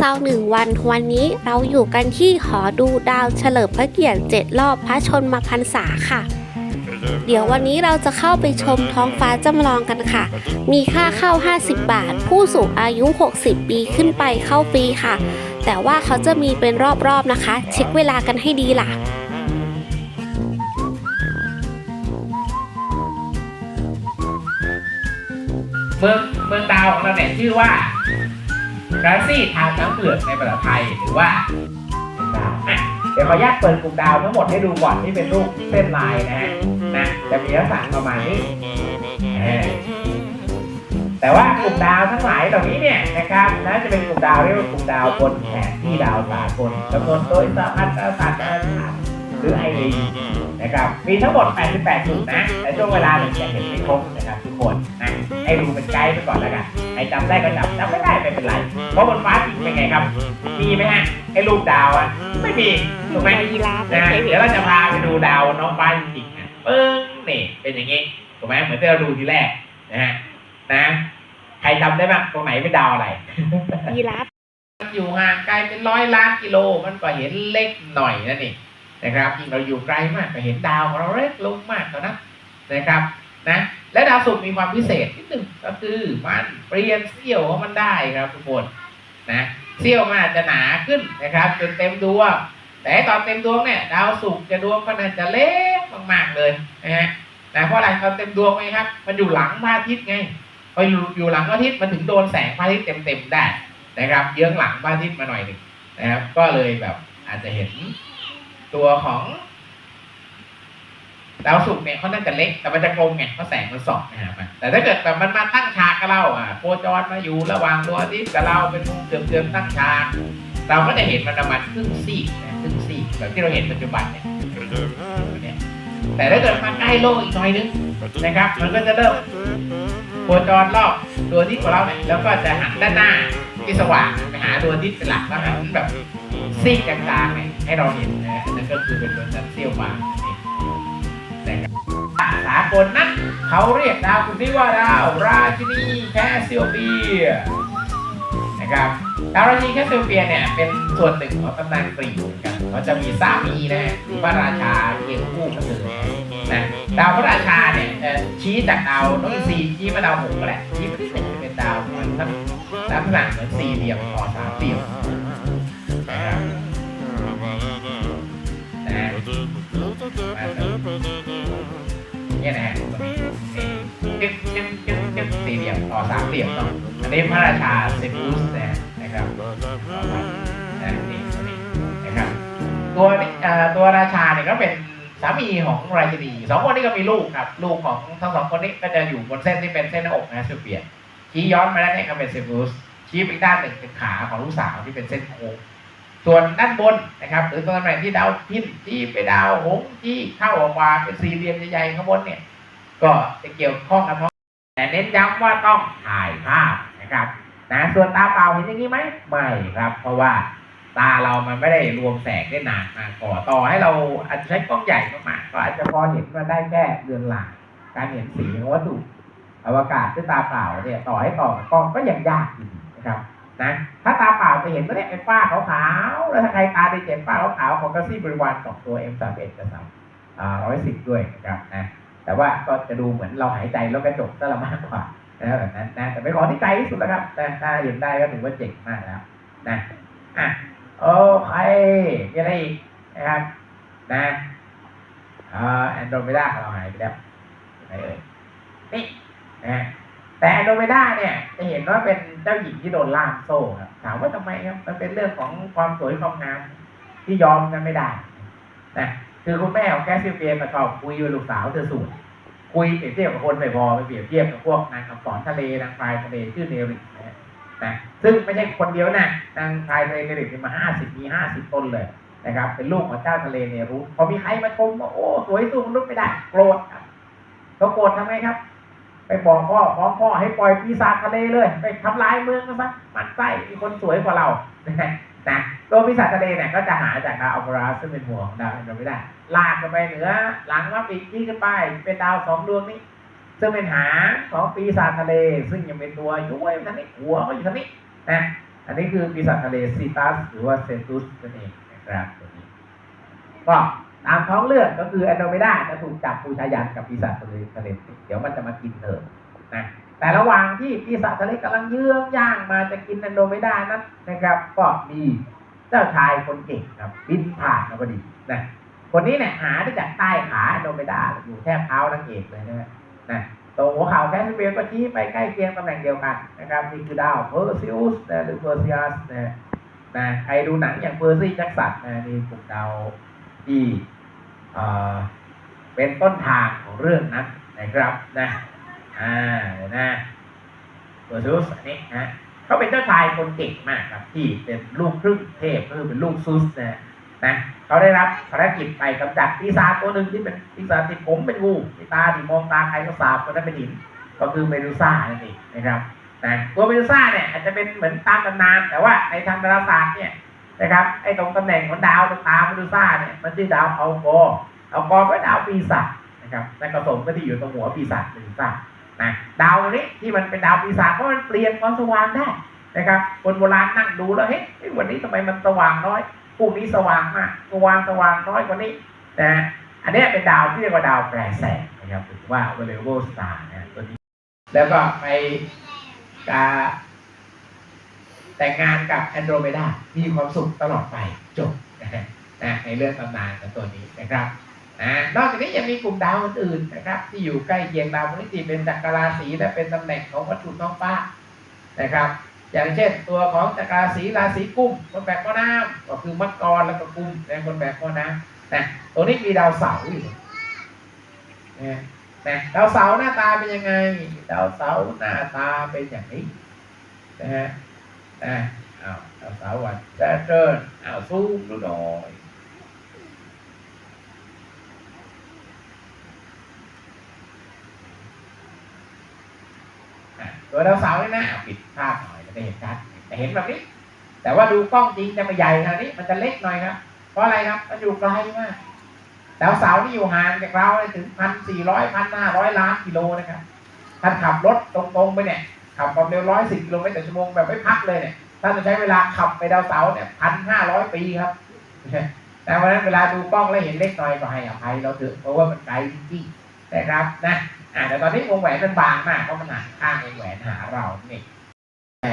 เชิงเซาหนึ่งวัน วันนี้เราอยู่กันที่หอดูดาวเฉลิมพระเกียรติเจ็ดรอบพระชนมพรรษาค่ะ เดี๋ยววันนี้เราจะเข้าไปชมท้องฟ้าจำลองกันค่ะ มีค่าเข้า 50 บาท ผู้สูงอายุ 60 ปีขึ้นไปเข้าฟรีค่ะ แต่ว่าเขาจะมีเป็นรอบๆนะคะ เช็คเวลากันให้ดีล่ะเมืองเมืองดาวของเราเนี่ยชื่อว่า กาซี่ทางน้ำเปลือกในภาษาไทยหรือว่าเป็นดาวอะเดี๋ยวขออนุญาตเปิดกลุ่มดาวทั้งหมดให้ดูก่อนที่เป็นรูปเส้นลายนะฮะนะจะมีลักษณะประมาณนี้เออแต่ว่ากลุ่มดาวทั้งหลายเหล่านี้เนี่ยนะครับน่าจะเป็นกลุ่มดาวเรียกว่ากลุ่มดาวบนแผนที่ดาวสากลกำหนดโดยสหพันธ์ดาราศาสตร์นานาชาติหรือ IAEA นะครับมีทั้งหมด 88 จุดนะแต่ช่วงเวลาเนี่ยจะเห็นไม่ครบนะครับทุกคนนะ ให้ดูเป็นไกด์ไปก่อนแล้วกันใครจำได้ก็จำจำไม่ได้ไม่เป็นไร เพราะบนฟ้าจริงเป็นไงครับ มีไหมฮะไอ้รูปดาวอะ ไม่มีถูกไหมนะเดี๋ยวเราจะพาไปดูดาวน้องฟ้าจริงๆนะปึ้งนี่เป็นอย่างงี้ถูกไหมเหมือนที่เราดูทีแรกนะฮะนะใครจำได้บ้างตรงไหนเป็นดาวอะไรยีราฟอยู่ห่างไกลเป็นร้อยล้านกิโลมันก็เห็นเล็กหน่อยนั่นเองนะครับยิ่งเราอยู่ไกลมากก็เห็นดาวของเราเล็กลงมากเท่านั้นนะครับนะ และดาวศุกร์มีความพิเศษนิดหนึ่งก็คือมันเปลี่ยนเสี้ยวของมันได้ครับทุกคนนะเสี้ยวมันอาจจะหนาขึ้นนะครับ จนเต็มดวงแต่ตอนเต็มดวงเนี่ยดาวศุกร์จะดวงมันอาจจะเล็กมากๆเลยนะฮะนะเพราะอะไรตอนเต็มดวงไหมครับ มันอยู่หลังพระอาทิตย์ไงพออยู่อยู่หลังพระอาทิตย์มันถึงโดนแสงพระอาทิตย์เต็มๆได้นะครับ เยื้องหลังพระอาทิตย์มาหน่อยหนึ่งนะครับ ก็เลยแบบอาจจะเห็นตัวของ ดาวศุกร์เนี่ยเขาน่าจะเล็กแต่มันจะกลมไงเพราะแสงมันส่องนะครับแต่ถ้าเกิดแบบมันมาตั้งฉากกับเราอะโคจรมาอยู่ระหว่างดวงอาทิตย์กับเราเป็นเกือบเกือบๆตั้งฉากเราก็จะเห็นมันประมาณครึ่งซีกนะครึ่งซีกแบบที่เราเห็นปัจจุบันเนี่ยแต่ถ้าเกิดมาใกล้โลกอีกหน่อยนึงนะครับ มันก็จะเริ่มโคจรรอบดวงอาทิตย์ของเราเนี่ยแล้วก็จะหันด้านหน้าที่สว่างไปหาดวงอาทิตย์เป็นหลักแล้วหันแบบซีกกลางๆเนี่ยให้เราเห็นนะนั่นก็คือเป็นดวงจันทร์เสี้ยวบาง สากลนะเขาเรียกดาวกลุ่มนี้ว่าดาวราชินีแคสเซิโอเปียนะครับดาวราชินีแคสเซิโอเปียเนี่ยเป็นส่วนหนึ่งของตำนานกรีกเหมือนกันเขาจะมีสามีนะพระราชาเคียงคู่กันเลยนะดาวพระราชาเนี่ยชี้จากดาวนกซีชี้มาดาวหงส์ก็แหละชี้มาที่หนึ่งเป็นดาวมือนลักษณะเหมือนสี่เหลี่ยมต่อสามเหลี่ยมนะครับนะ เหลี่ยมเนาะอันนี้พระราชาเซฟูสนะนะครับนะนี่นี่นะครับตัวตัวราชาเนี่ยก็เป็นสามีของราชินีสองคนนี้ก็มีลูกครับ ลูกของทั้งสองคนนี้ก็จะอยู่บนเส้นที่เป็นเส้นหน้าอกนะซูเปียนชี้ย้อนมาด้านนี้ก็เป็นเซฟูสชี้ไปอีกด้านหนึ่งเป็นขาของลูกสาวที่เป็นเส้นโค้งส่วนด้านบนนะครับ หรือตำแหน่งที่ดาวพินที่ไปดาวหงส์ที่เข้าออกมาเป็นสี่เหลี่ยมใหญ่ๆข้างบนเนี่ย ก็จะเกี่ยวข้องกับท้อง แต่เน้นย้ำว่าต้องถ่ายภาพนะครับนะส่วนตาเปล่าเห็นอย่างนี้ไหมไม่ครับ เพราะว่าตาเรามันไม่ได้รวมแสงได้นานมากพอต่อให้เราอาจจะใช้กล้องใหญ่มากๆก็อาจจะพอเห็นมาได้แค่เรือนหลังการเห็นสีของวัตถุอวกาศด้วยตาเปล่าเนี่ยต่อให้ต่อกล้องก็ยังยากอยู่นะครับนะถ้าตาเปล่าจะเห็นว่าเนี่ยเป็นฝ้าขาวๆแล้วถ้าใครตาได้เห็นฝ้าขาวๆของกระซี่บริวารสองตัว M 3 1 กับสามอ่าร้อยสิบด้วยนะครับนะ แต่ว่าก็จะดูเหมือนเราหายใจแล้วกระจกซะละมากกว่านะแบบนั้นนะแต่เป็นขอที่ไกลที่สุดแล้วครับนะถ้าเห็นได้ก็ถือว่าเจ๋งมากแล้วนะอะโอเคมีอะไรอีกนะครับนะอ่าแอนโดรเมดาของเราหายไปแล้วไหนเอ่ยนี่นะแต่แอนโดเมดาเนี่ยจะเห็นว่าเป็นเจ้าหญิงที่โดนล่ามโซ่ครับถามว่าทำไมครับมันเป็นเรื่องของความสวยความงามที่ยอมกันไม่ได้นะคือคุณแม่ของแกสซิเปียมาชอบคุยกับลูกสาวเธอสวย คุยเปรียบเทียบกับคนไม่พอไปเปรียบเทียบกับพวกนางคำสอนทะเลนางพายทะเลชื่อเนริกนะนะซึ่งไม่ใช่คนเดียวนะนางพายทะเลเนริกมีมาห้าสิบมีห้าสิบต้นเลยนะครับ เป็นลูกของเจ้าทะเลเนรุพอมีใครมาชมว่าโอ้สวยสู้มนุษย์ไม่ได้โกรธครับเขาโกรธทำไงครับ ไปบอกพ่อฟ้องพ่อให้ปล่อยปีศาจทะเลเลย ไปทำลายเมืองกันซะมันไส้มีคนสวยกว่าเรานะ ตัวปีศาจทะเลเนี่ยก็จะหาจากดาวอัลฟาราซึ่งเป็นหัวของดาวแอนโดรเมดาลากกันไปเหนือหลังว่าปีกที่ขึ้นไป เป็นดาวสองดวงนี้ ซึ่งเป็นหางของปีศาจทะเล ซึ่งยังเป็นตัวย้วยทางนี้หัวก็อยู่ทางนี้นะอันนี้คือปีศาจทะเลซีตัสหรือว่าเซตุสนั่นเองนะครับตัวนี้ก็ตามท้องเรื่องก็คือแอนโดเมดาจะถูกจับปูชายันกับปีศาจทะเลทะเลเดี๋ยวมันจะมากินเธอนะแต่ระหว่างที่ปีศาจทะเลกำลังเยื้องย่างมาจะกินแอนโดเมดานั้นนะครับก็มี เจ้าชายคนเก่งครับ บินผ่านมาพอดีนะคนนี้เนี่ยหาได้จากใต้ขาแอนโดเมดาอยู่แทบเท้านางเอกเลยนะฮะนะตรงหัวเข่าแคสเปียก็ชี้ไปใกล้เคียงตำแหน่งเดียวกันนะครับนี่คือดาวเพอร์ซิอุสนะหรือเพอร์ซิอัสนะนะใครดูหนังอย่างเ e อร์ซี่แจ็คสันนะนี่กลุ่มดาวที่เอ่อเป็นต้นทางของเรื่องนั้นนะครับนะอ่านะเปอร์ซูสอันนี้นะ เขาเป็นเจ้าชายคนเก่งมากครับที่เป็นลูกครึ่งเทพก็คือเป็นลูกซุสนะนะเขาได้รับภารกิจไปกำจัดปีศาจตัวหนึ่งที่เป็นปีศาจติดผมเป็นงูมีตาที่มองตาใครก็สาบคนนั้เป็นหิน ก็คือเมดูซ่านั่นเองนะครับนะตัวเมดูซ่าเนี่ยอาจจะเป็นเหมือนตามตำนาน แต่ว่าในทางดาราศาสตร์เนี่ยนะครับไอ้ตรงตำแหน่งของดาวตรงตาเมดูซ่าเนี่ยมันชื่อดาวอัลโกออัลโกอก็นดาวปีศาจนะครับในกระสมก็ที่อยู่ตรงหัวปีศาจเมดูซ่า นะดาวนี้ที่มันเป็นดาวปีศาจเพราะมันเปลี่ยนความสว่างได้นะครับคนโบราณนั่งดูแล้วเฮ้ยวันนี้ทำไมมันสว่างน้อยพรุ่งนี้สว่างมากสว่างสว่างน้อยกว่านี้นะอันนี้เป็นดาวที่เรียกว่าดาวแปรแสงนะครับหรือว่า variable star นะตัวนี้ แล้วก็ไปกาแต่งงานกับแอนโดรเมดามีความสุขตลอดไปจบนะฮะในเรื่องตำนานของตัวนี้นะครับ นอกจากนี้ยังมีกลุ่มดาวอื่นๆนะครับ ที่อยู่ใกล้เคียงดาวพฤหัสเป็นจักรราศีและเป็นตำแหน่งของวัตถุท้องฟ้านะครับ อย่างเช่นตัวของจักรราศีราศีกุมคนแบกก้อน้ำก็คือมังกรแล้วก็กุมนะคนแบกก้อน้ำนะตัวนี้มีดาวเสาร์อยู่นะนะดาวเสาร์หน้าตาเป็นยังไง ดาวเสาร์หน้าตาเป็นอย่างนี้นะฮะนะเอาเอาสาววันจะเจิญเอาสู้ดูหน่อย อะตัวดาวเสาร์นี่นะปิดภาพหน่อยจะได้เห็นชัดจะเห็นแบบนี้ แต่ว่าดูกล้องจริงจะไม่ใหญ่ขนาดนี้มันจะเล็กหน่อยครับเพราะอะไรครับมันอยู่ไกลมากดาวเสาร์นี่อยู่ห่างจากเราถึงพันสี่ร้อยพันห้าร้อยล้านกิโลนะครับท่านขับรถตรงๆไปเนี่ยขับความเร็วร้อยสิบกิโลเมตรต่อชั่วโมงแบบไม่พักเลยเนี่ยท่านจะใช้เวลาขับไปดาวเสาร์เนี่ยพันห้าร้อยปีครับแต่วันนั้นเวลาดูกล้องแล้วเห็นเล็กน้อยก็ให้อภัยเราเถอะเพราะว่ามันไกลจริงๆนะครับนะ อ่าแต่ตอนนี้วงแหวนมันบางมากเพราะมันหันข้างวงแหวนหาเรานี่ใช่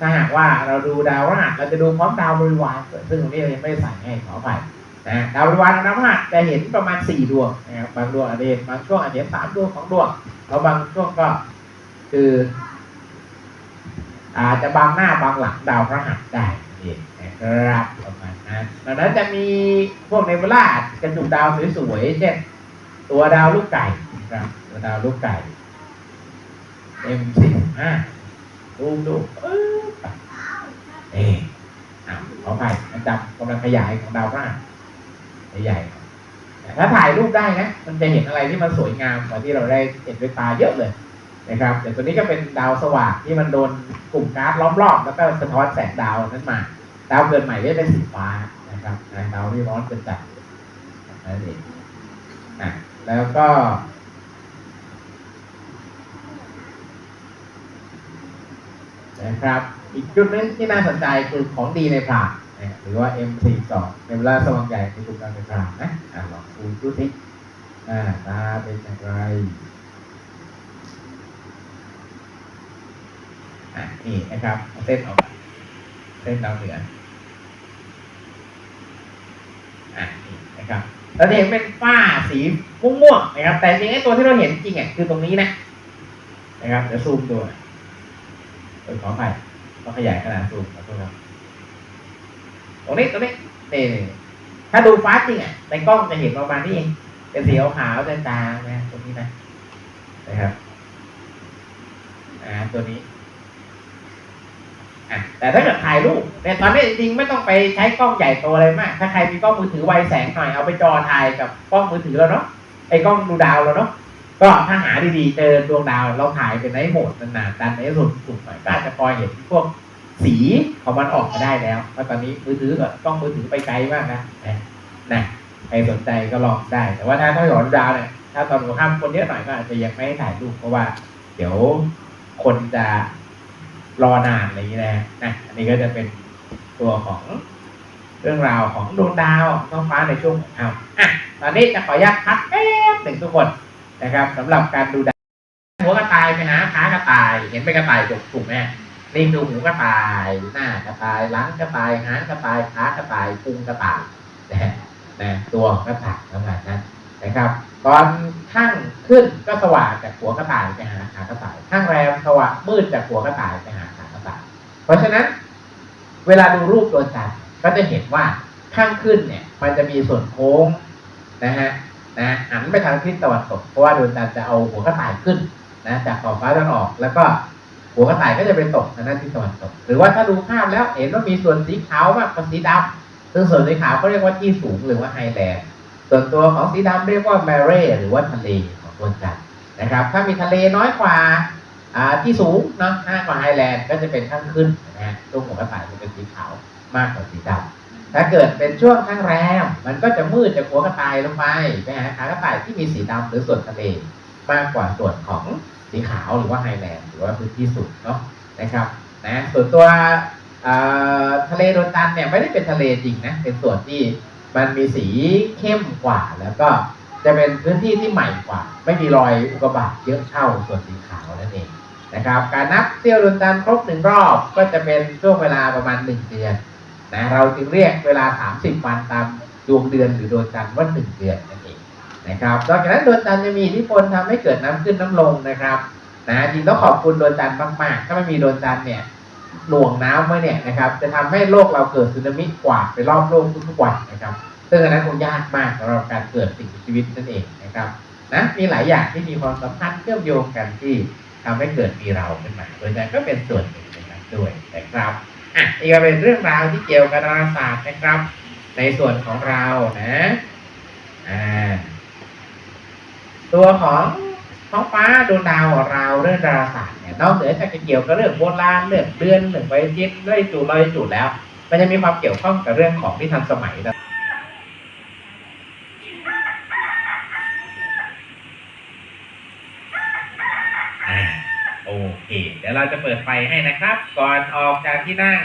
ถ้าหากว่าเราดูดาวพฤหัสเราจะดูพร้อมดาวบริวารซึ่งตรงนี้เรายังไม่ใส่ให้ขออภัยนะดาวบริวารของดาวพฤหัสจะเห็นประมาณสี่ดวงนะครับบางดวงอาจจะเห็นบางช่วงอาจจะเห็นสามดวงของดวงแล้วบางช่วงก็คืออาจจะบางหน้าบางหลังดาวพระหัสได้นี่นะครับประมาณนั้นดังนั้นจะมีพวกเนบูล่ากระจุกดาวสวยๆเช่นตัวดาวลูกไก่นะครับ ดาวลูกไก่ M45 ดูดูเออเอ๊ะอะขออภัยมันจำกำลังขยายของดาวพระหัสใหญ่แต่ถ้าถ่ายรูปได้นะ มันจะเห็นอะไรที่มันสวยงามกว่าที่เราได้เห็นด้วยตาเยอะเลยนะครับแต่ตัวนี้ก็เป็นดาวสว่างที่มันโดนกลุ่มก๊าซล้อมรอบแล้วก็สะท้อนแสงดาวนั้นมา ดาวเกิดใหม่ก็เป็นสีฟ้านะครับดาวที่ร้อนเกินจัดนั่นเองนะแล้วก็ นะครับ อีกจุดนึงที่น่าสนใจคือของดีในพรานะหรือว่า M42 ในเวลาสว่างใหญ่ในกลุ่มการในพรางนะลองดูดูสิอ่าตาเป็นอย่างไรอะนี่นะครับเส้นออกเส้นดาวเหนืออะนี่นะครับเราจะเห็นเป็นฝ้าสีม่วงๆนะครับ แต่จริงๆไอ้ตัวที่เราเห็นจริงอะคือตรงนี้นะนะครับเดี๋ยวซูมดูอะ เออขอไปต้องขยายขนาดซูมขอโทษครับตรงนี้ตรงนี้นี่ถ้าดูฟ้าจริงอะในกล้องจะเห็นประมาณนี้เองเป็นสีขาวๆจางๆนะตรงนี้นะนะครับอ่าตัวนี้อะแต่ถ้าเกิดถ่ายรูปเนี่ตอนนี้จริงไม่ต้องไปใช้กล้องใหญ่โตอะไรมาก ถ้าใครมีกล้องมือถือไวแสงหน่อยเอาไปจอถ่ายกับกล้องมือถือเราเนาะไอ้กล้องดูดาวเราเนาะ ก็ถ้าหาดีๆเจอดวงดาวเราถ่ายเป็นไนท์โหมดนานๆดันไนสุดสุดหน่อยก็อาจจะพอเห็นพวกสีของมันออกมาได้แล้วเพราะตอนนี้มือถือกับกล้องมือถือไปไกลมากนะนะใครสนใจก็ลองได้ แต่ว่าถ้าถ้าหยอดดาวเนี่ยถ้าตอนหัวค่ำคนเยอะหน่อยก็อาจจะยังไม่ให้ถ่ายรูปเพราะว่า เดี๋ยวคนจะรอนานอะไรอย่างนี้นะนะอันนี้ก็จะเป็นตัวของเรื่องราวของดวงดาวท้องฟ้าในช่วงของค่ำอะตอนนี้จะขออนุญาตพักแป๊บหนึ่งทุกคน นะครับสำหรับการดูดาวหัวกระต่ายไปหาขากระต่าย เห็นเป็นกระต่ายจกถูกไหมนี่ดูหูกระต่ายหน้ากระต่ายหลังกระต่ายหางกระต่ายขากระต่ายพุงกระต่ายนะฮะนะตัวกระต่ายประมาณนั้นนะครับ ตอนข้างขึ้นก็สว่างจากหัวกระต่ายไปหาขากระต่าย ข้างแรมสว่างมืดจากหัวกระต่ายไปหาขากระต่าย เพราะฉะนั้น เวลาดูรูปดวงจันทร์ก็จะเห็นว่าข้างขึ้นเนี่ย มันจะมีส่วนโค้งนะฮะ นะหันไปทางทิศตะวันตกเพราะว่าดวงจันทร์จะเอาหัวกระต่ายขึ้นนะจากขอบฟ้าตะวันออก แล้วก็หัวกระต่ายก็จะไปตกทางด้านทิศตะวันตก หรือว่าถ้าดูภาพแล้วเห็นว่ามีส่วนสีขาวมากกว่าสีดำซึ่งส่วนสีขาวเขาเรียกว่าที่สูงหรือว่าไฮแลนด์ส่วนตัวของสีดำเรียกว่าแมเร่หรือว่าทะเลของดวงจันทร์นะครับ ถ้ามีทะเลน้อยกว่าที่สูงเนาะมากกว่าไฮแลนด์ก็จะเป็นข้างขึ้นนะฮะตรงหัวกระต่ายจะเป็นสีขาวมากกว่าสีดำ ถ้าเกิดเป็นช่วงข้างแรมมันก็จะมืดจากหัวกระต่ายลงไปไปหาขากระต่ายที่มีสีดำหรือส่วนทะเลมากกว่าส่วนของสีขาวหรือว่าไฮแลนด์หรือว่าพื้นที่สุดเนาะนะครับนะส่วนตัวทะเลดวงจันเนี่ยไม่ได้เป็นทะเลจริงนะเป็นส่วนที่มันมีสีเข้มกว่าแล้วก็จะเป็นพื้นที่ที่ใหม่กว่า ไม่มีรอยอุกกาบาตเยอะเท่าส่วนสีขาวนั่นเองนะครับ การนับเที่ยวดวงจันครบหนึ่งรอบก็จะเป็นช่วงเวลาประมาณหนึ่งเดือน นะเราจึงเรียกเวลา 30 วันตามดวงเดือนหรือดวงจันทร์ว่าหนึ่งเดือนนั่นเองนะครับนอกจากนั้นดวงจันทร์จะมีอิทธิพลทำให้เกิดน้ำขึ้นน้ำลงนะครับนะจริงต้องขอบคุณดวงจันทร์มากๆ ถ้าไม่มีดวงจันทร์เนี่ยหน่วงน้ำไว้เนี่ยนะครับ จะทำให้โลกเราเกิดสึนามิกวาดไปรอบโลกทุกๆวันนะครับ ซึ่งอันนั้นคงยากมากสำหรับการเกิดสิ่งมีชีวิตนั่นเองนะครับนะมีหลายอย่างที่มีความสัมพันธ์เชื่อมโยงกันที่ทำให้เกิดมีเราขึ้นมาโดยนั้นก็เป็นส่วนหนึ่งในนั้นด้วยนะครับ อะนี่ก็เป็นเรื่องราวที่เกี่ยวกับดาราศาสตร์นะครับ ในส่วนของเรานะอ่าตัวของท้องฟ้าดวงดาวของเราเรื่องดาราศาสตร์เนี่ยนอกเหนือจากจะเกี่ยวกับเรื่องโบราณเรื่องเดือนเรื่องไวจิตเรื่องจุดลอยจุดแล้ว มันจะมีความเกี่ยวข้องกับเรื่องของที่ทันสมัยนะ อ่าโอเค เดี๋ยวเราจะเปิดไฟให้นะครับ ก่อนออกจากที่นั่ง